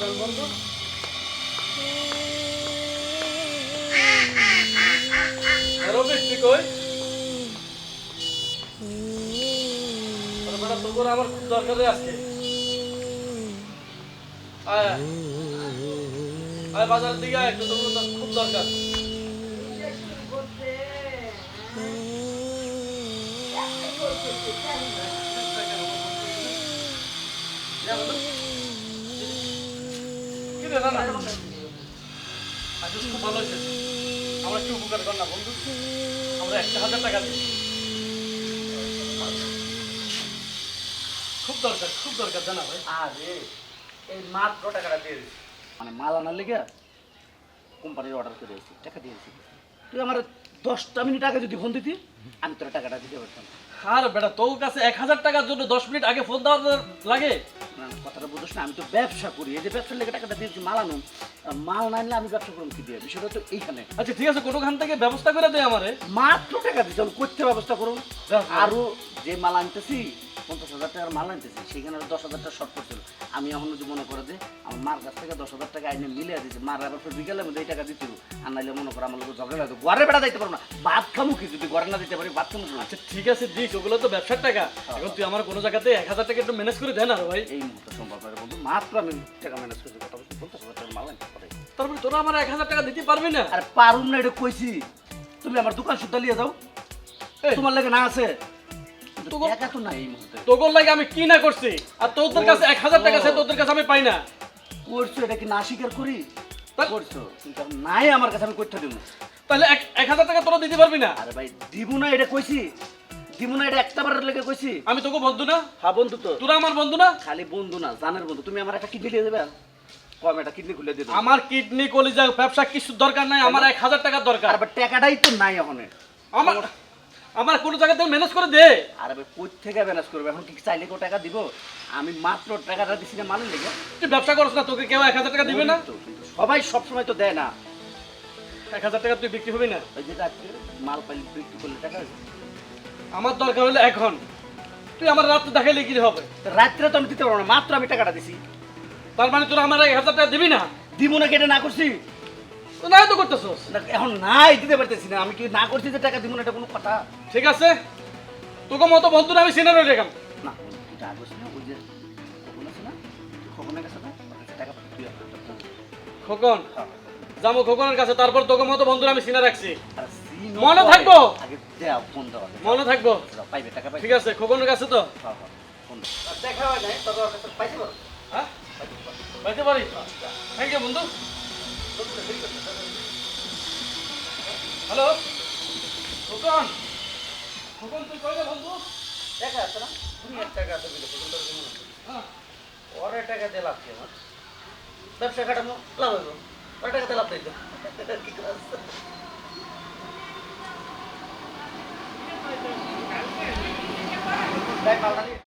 বন্ধু বেটা, তোর আমার খুব দরকার আজকে আয় আয়। বাজারের দিকে আয়, একটু তোর খুব দরকার। খুব ভালো হয়েছে। আমরা একটু উপকার কর না বন্ধু। আমরা একটা হাজার টাকা দিই খুব দরকার খুব দরকার জানা ভাই। আরে এই মাত্র টাকাটা দিয়ে মানে মাল আনার লেগে কোম্পানির অর্ডার করে দিয়েছি টাকা দিয়েছি। তুই আমার দশটা মিনিট আগে যদি ফোন দিতি আমি তোর টাকাটা দিতে পারতাম। আর বেটা তোর কাছে এক হাজার টাকার জন্য দশ মিনিট আগে ফোন দেওয়া লাগে। না, কথাটা বুঝোস না আমি তো ব্যবসা করি। এই যে ব্যবসার লেগে টাকাটা দিয়েছি মাল আনুন মাল না আনলে আমি ব্যবসা করুন কি দিয়ে? বিষয়টা তো এইখানে। আচ্ছা ঠিক আছে কোনোখান থেকে ব্যবস্থা করে দে আমারে। মাত্র টাকা দিচ্ছি করতে ব্যবস্থা করুন। যাক, আরও যে মাল আনতেছি পঞ্চাশ হাজার টাকার মাল আনতেছি সেখানে দশ হাজার টাকা শর্ট পড়ছিল। আমি এখন যদি মনে করে যে আমার মার কাছ থেকে দশ হাজার টাকা আইনে মিলিয়ে দিচ্ছি মার আবার ফের বিকেলে মধ্যে এই টাকা দিতে হবে। আর নাইলে মনে করো আমার লোক ঝগড়া লাগতো ঘরে বেড়া দিতে পারব না ভাত খামু কি যদি ঘরে না দিতে পারি ভাত খামু? আচ্ছা ঠিক আছে দিস ওগুলো তো ব্যবসার টাকা। এখন তুই আমার কোনো জায়গাতে এক হাজার টাকা একটু ম্যানেজ করে দেন আর ভাই। এই মুহূর্তে সম্ভব রে বন্ধু মাত্র আমি টাকা ম্যানেজ করতে কথা বলছি পঞ্চাশ হাজার টাকার মাল আনতে পারি তারপরে তোরা আমার এক হাজার টাকা দিতে পারবি না? আর পারুম না এটা কইছি। তুমি আমার দোকান সুদ্ধা নিয়ে যাও। তোমার লাগে না আছে। তোর লাগে আমি কি না করছি? আর তোদের কাছে এক হাজার টাকা আছে তোদের কাছে আমি পাই না। করছ এটা কি না স্বীকার করি? করছ। নাই আমার কাছে আমি করতে দিব তাহলে এক হাজার টাকা তোরা দিতে পারবি না? আরে ভাই দিব না এটা কইছি। দিব না এটা একটা বারের লেগে কইছি। আমি তোকে বন্ধু না? হ্যাঁ বন্ধু তো। তোরা আমার বন্ধু না? খালি বন্ধু না জানের বন্ধু। তুমি আমার একটা কিডনি দিয়ে দেবে? কম একটা কিডনি খুলে দিয়ে আমার কিডনি কলিজা ব্যবসা কিছু দরকার নাই আমার এক হাজার টাকার দরকার। আর টাকাটাই তো নাই এখন। আমার আমার কোনো জায়গাতে ম্যানেজ করে দে। আর ভাই কই থেকে ম্যানেজ করবে? এখন কি চাইলে কেউ টাকা দিব? আমি মাত্র টাকাটা দিছি না মালের লেগে। তুই ব্যবসা করছ না তোকে কেউ এক হাজার টাকা দিবে না? সবাই সবসময় তো দেয় না। এক হাজার টাকা তুই বিক্রি হবি না? ওই যে রাত্রে মাল পাইলে বিক্রি করলে টাকা আমার দরকার হলে এখন তুই আমার রাত্রে দেখাইলে কি হবে? রাত্রে তো আমি দিতে পারব না মাত্র আমি টাকাটা দিছি। তার মানে তোরা আমার এক হাজার টাকা দিবি না? দিব না কেটে না করছি? নাই তো করতেছস? না, এখন নাই দিতে পারতেছি না। আমি কি না করছি যে টাকা দিব না এটা কোনো কথা। ঠিক আছে। তোকে মতো বন্ধুরা আমি সিনারে রেখাম না এটা না ওই যে খোকন আছে না খোকনের কাছে না টাকা তুই। খোকন? হ্যাঁ। যাব খোকনের কাছে তারপর তোকে মতো বন্ধুরা আমি সিনা রাখছি। মনে থাকব? মনে থাকব? পাইবে টাকা ঠিক আছে খোকনের কাছে তো। হ্যাঁ হ্যাঁ দেখা হয় নাই তবে ওর কাছে পাইতে হ্যাঁ? পাইতে পারি। থ্যাংক ইউ বন্ধু। হ্যালো? খোকন? খোকন তুই কইলে বন্ধু? টাকা আছে না? তুমি এক টাকা আছে দিলে খোকন তোর? হ্যাঁ। ওরে টাকা দিয়ে লাভ কি আমার? ব্যবসা কাটানো লাভ হইব। ওরে টাকা দিয়ে লাভ দিত কি করছ দেখ